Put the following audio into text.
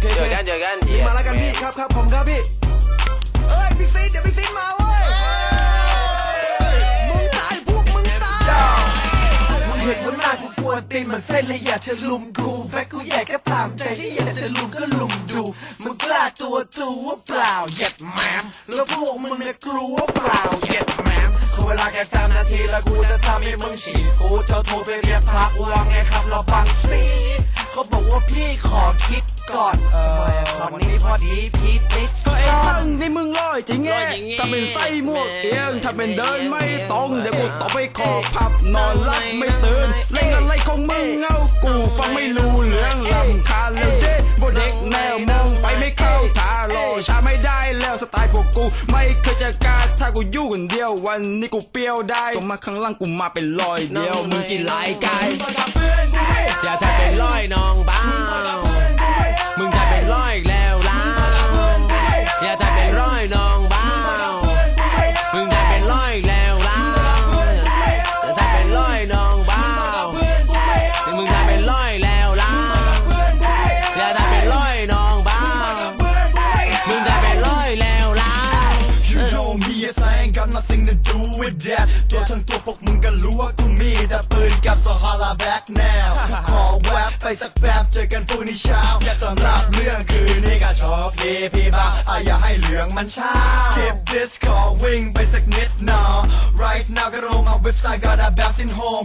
เคเจโออเคกันเจอกันพี่มาแล้วกันพี่ครับครับผมครับพี่เอ้ยพี่ซีดเดี๋ยวพี่ซีดมาเว้ยมึงตายพวกมึงตายมึงเห็นว่าหน้ากูกวนตีนเหมือนเส้นเลยอยากจะลุมกูแฟกกูแย่ก็ตามใจที่อยากจะลุมก็ลุมดูมึงกล้าตัวตัวเปล่าเหยียดแหมมแล้วพวกมึงเนี่ยกลัวเปล่าเหยียดแหมมขอเวลาแค่สามนาทีแล้วกูจะทำให้มึงฉีกกูจะโทรไปเรียกพักว่าไงครับเราฟังสิ คิดก่อนเออตอนนี้พอดีพี่ติดก็ไอ้ซ่อพันงนี่มึงลอยจริงแงถ้าเป็นไส้หมวกเอียงถ้าเป็นเดินไม่ตรงเดี๋ยวกูต่อไปขอพับนอนหลับไม่ตื่นเล่นอะไรของมึงเงากูฟังไม่รู้เรื่องลำคาญแล้วเด้บเด็กแนวมองไปไม่เข้าทารอช้าไม่ได้แล้วสไตล์พวกกู ไม่เคยจะกล้าถ้ากูอยู่คนเดียววันนี้กูเปรี้ยวได้ก็มาข้างล่างกูมาเป็นรอยเดียวมึงกินหลายกาย nothing to do with that ตัวทั้งตัวพวกมึงก็รู้ว่ากูมีแต่ปืนกับสฮาราแบ็กแนวขอแวบไปสักแป๊บเจอกันพรุ่งนี้เช้าและสำหรับเรื่องคืนนี้ก็โชคดีพี่บ้าอะอย่าให้เหลืองมันเช้า Skip this ขอวิ่งไปสักนิดหนอ Right now ก็ลงมาเว็บไซต์ก็ได้แบบสิ้นโฮม